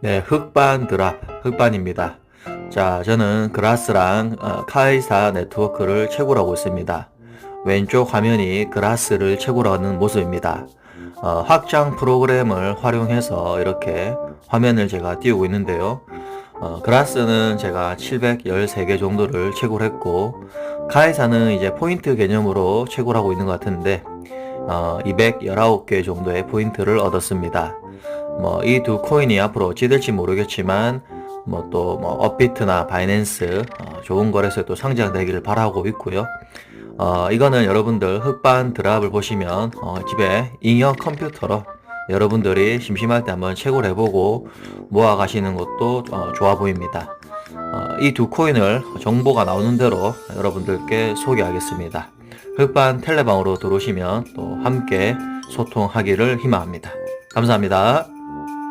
네, 흑반 드랍, 흑반입니다. 자, 저는 그라스랑 어, 카이사 네트워크를 채굴 하고 있습니다. 왼쪽 화면이 그라스를 채굴하는 모습입니다. 어, 확장 프로그램을 활용해서 이렇게 화면을 제가 띄우고 있는데요. 어, 그라스는 제가 713개 정도를 채굴했고, 카이사는 이제 포인트 개념으로 채굴하고 있는 것 같은데, 어, 219개 정도의 포인트를 얻었습니다. 뭐 이 두 코인이 앞으로 어찌 될지 모르겠지만 뭐또뭐 업비트나 바이낸스 어, 좋은 거래소에 또 상장되기를 바라고 있고요. 어, 이거는 여러분들 흑반 드랍을 보시면 어, 집에 잉여 컴퓨터로 여러분들이 심심할 때 한번 채굴 해보고 모아 가시는 것도 어, 좋아 보입니다. 어, 이두 코인을 정보가 나오는 대로 여러분들께 소개하겠습니다. 흑반 텔레방으로 들어오시면 또 함께 소통하기를 희망합니다. 감사합니다.